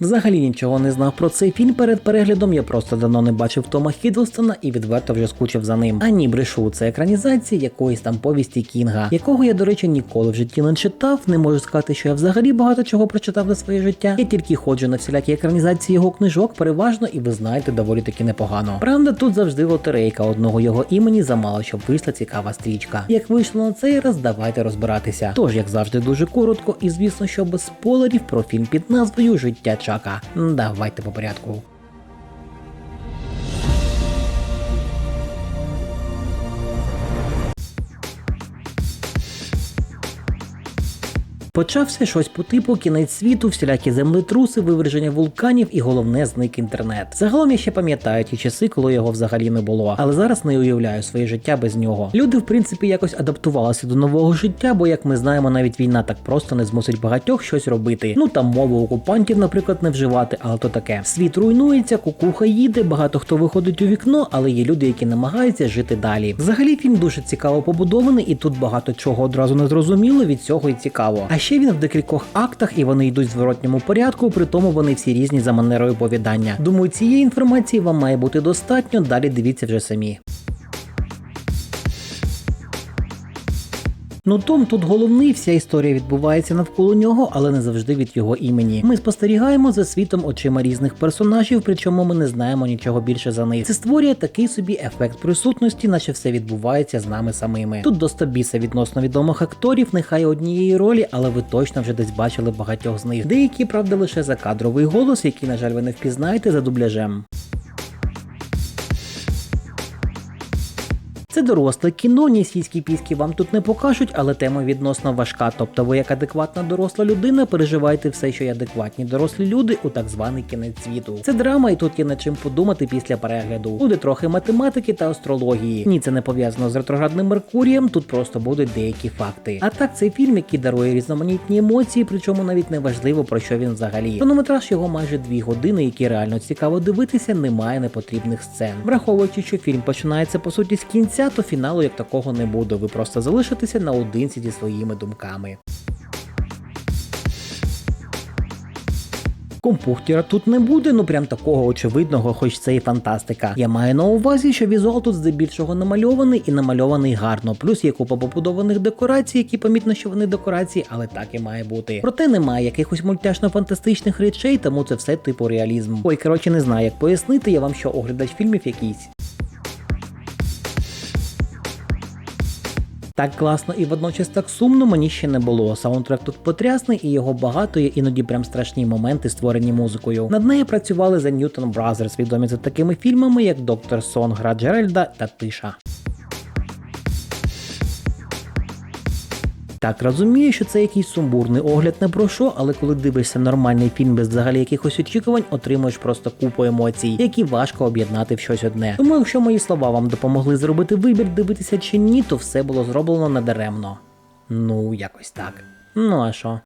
Взагалі нічого не знав про цей фільм перед переглядом, я просто давно не бачив Тома Хіддлстона і відверто вже скучив за ним. А ні, брешу, це екранізація якоїсь там повісті Кінга, якого я, до речі, ніколи в житті не читав. Не можу сказати, що я взагалі багато чого прочитав за своє життя. Я тільки ходжу на всілякі екранізації його книжок, переважно, і ви знаєте, доволі таки непогано. Правда, тут завжди лотерейка одного його імені замало, щоб вийшла цікава стрічка. Як вийшло на цей раз, давайте розбиратися. Тож, як завжди, дуже коротко, і звісно, що без спойлерів про фільм під назвою Життя Чака. Давайте по порядку. Почався щось по типу кінець світу, всілякі землетруси, виверження вулканів і головне зник інтернет. Загалом я ще пам'ятаю ті часи, коли його взагалі не було, але зараз не уявляю своє життя без нього. Люди, в принципі, якось адаптувалися до нового життя, бо як ми знаємо, навіть війна так просто не змусить багатьох щось робити. Ну там мову окупантів, наприклад, не вживати, але то таке. Світ руйнується, кукуха їде, багато хто виходить у вікно, але є люди, які намагаються жити далі. Взагалі фільм дуже цікаво побудований, і тут багато чого одразу не зрозуміло, від цього і цікаво. А ще він в декількох актах і вони йдуть в зворотньому порядку, при тому вони всі різні за манерою оповідання. Думаю, цієї інформації вам має бути достатньо. Далі дивіться вже самі. Ну Том тут головний, вся історія відбувається навколо нього, але не завжди від його імені. Ми спостерігаємо за світом очима різних персонажів, причому ми не знаємо нічого більше за них. Це створює такий собі ефект присутності, наче все відбувається з нами самими. Тут до стобіса відносно відомих акторів, нехай однієї ролі, але ви точно вже десь бачили багатьох з них. Деякі, правда, лише за кадровий голос, який, на жаль, ви не впізнаєте за дубляжем. Це доросле кіно, ні сільські піски вам тут не покажуть, але тема відносно важка. Тобто ви як адекватна доросла людина переживаєте все, що й адекватні дорослі люди у так званий кінець світу. Це драма, і тут є над чим подумати після перегляду. Буде трохи математики та астрології. Ні, це не пов'язано з ретроградним Меркурієм, тут просто будуть деякі факти. А так, цей фільм, який дарує різноманітні емоції, причому навіть не важливо про що він взагалі. Хронометраж його майже дві години, які реально цікаво дивитися, немає непотрібних сцен. Враховуючи, що фільм починається по суті з кінця, то фіналу як такого не буде. Ви просто залишитеся наодинці зі своїми думками. Компухтера тут не буде, ну прям такого очевидного, хоч це і фантастика. Я маю на увазі, що візуал тут здебільшого намальований і намальований гарно. Плюс є купа побудованих декорацій, які помітно, що вони декорації, але так і має бути. Проте немає якихось мультяшно-фантастичних речей, тому це все типу реалізм. Ой, коротше, не знаю, як пояснити, я вам що оглядач фільмів якийсь. Так класно і водночас так сумно мені ще не було. Саундтрек тут потрясний і його багато є іноді прям страшні моменти, створені музикою. Над нею працювали за Newton Brothers, відомі за такими фільмами, як Доктор Сон, Гра Джеральда та Тиша. Так розумію, що це якийсь сумбурний огляд не про що, але коли дивишся нормальний фільм без взагалі якихось очікувань, отримуєш просто купу емоцій, які важко об'єднати в щось одне. Тому, якщо мої слова вам допомогли зробити вибір, дивитися чи ні, то все було зроблено надаремно. Ну, якось так. Ну а що?